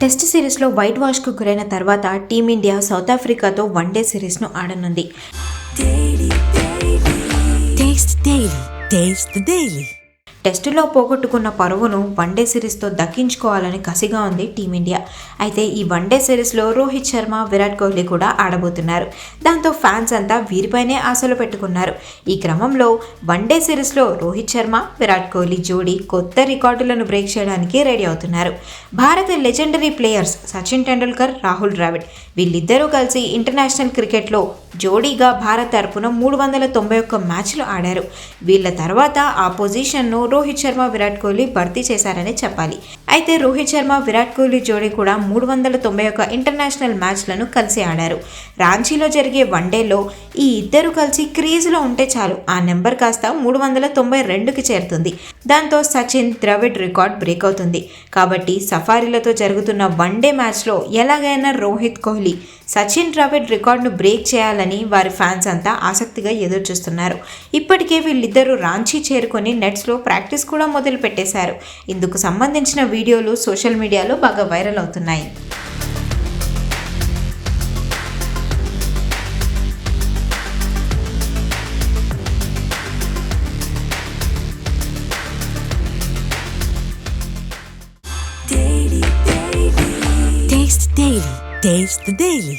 Test సిరీస్లో white వాష్కు గురైన తర్వాత టీమిండియా సౌత్ ఆఫ్రికాతో వన్డే సిరీస్ను ఆడనుంది. టెస్టులో పోగొట్టుకున్న పరువును వన్డే సిరీస్తో దక్కించుకోవాలని కసిగా ఉంది టీమిండియా. అయితే ఈ వన్డే సిరీస్లో రోహిత్ శర్మ విరాట్ కోహ్లీ కూడా ఆడబోతున్నారు. దాంతో ఫ్యాన్స్ అంతా వీరిపైనే ఆశలు పెట్టుకున్నారు. ఈ క్రమంలో వన్డే సిరీస్లో రోహిత్ శర్మ విరాట్ కోహ్లీ జోడీ కొత్త రికార్డులను బ్రేక్ చేయడానికి రెడీ అవుతున్నారు. భారత లెజెండరీ ప్లేయర్స్ సచిన్ టెండూల్కర్ రాహుల్ ద్రావిడ్ వీళ్ళిద్దరూ కలిసి ఇంటర్నేషనల్ క్రికెట్లో జోడీగా భారత్ తరపున మూడు వందల తొంభై ఒక్క మ్యాచ్లు ఆడారు. వీళ్ళ తర్వాత ఆ పొజిషన్ను రోహిత్ శర్మ విరాట్ కోహ్లీ భర్తీ చేశారనే చెప్పాలి. అయితే రోహిత్ శర్మ విరాట్ కోహ్లీ జోడీ కూడా మూడు వందల తొంభై ఒక్క ఇంటర్నేషనల్ మ్యాచ్లను కలిసి ఆడారు. రాంచీలో జరిగే వన్డేలో ఈ ఇద్దరు కలిసి క్రీజ్లో ఉంటే చాలు. ఆ నెంబర్ కాస్త మూడు వందల తొంభై రెండుకి చేరుతుంది. దాంతో సచిన్ ద్రవిడ్ రికార్డ్ బ్రేక్ అవుతుంది. కాబట్టి సఫారీలతో జరుగుతున్న వన్డే మ్యాచ్లో ఎలాగైనా రోహిత్ కోహ్లీ సచిన్ ద్రవిడ్ రికార్డును బ్రేక్ చేయాలని వారి ఫ్యాన్స్ అంతా ఆసక్తిగా ఎదురుచూస్తున్నారు. ఇప్పటికే వీళ్ళిద్దరూ రాంచీ చేరుకొని నెట్స్లో ప్రాక్టీస్ కూడా మొదలు పెట్టేశారు ఇందుకు సంబంధించిన వీడియో వీడియోలు సోషల్ మీడియాలో బాగా వైరల్ అవుతున్నాయి Daily.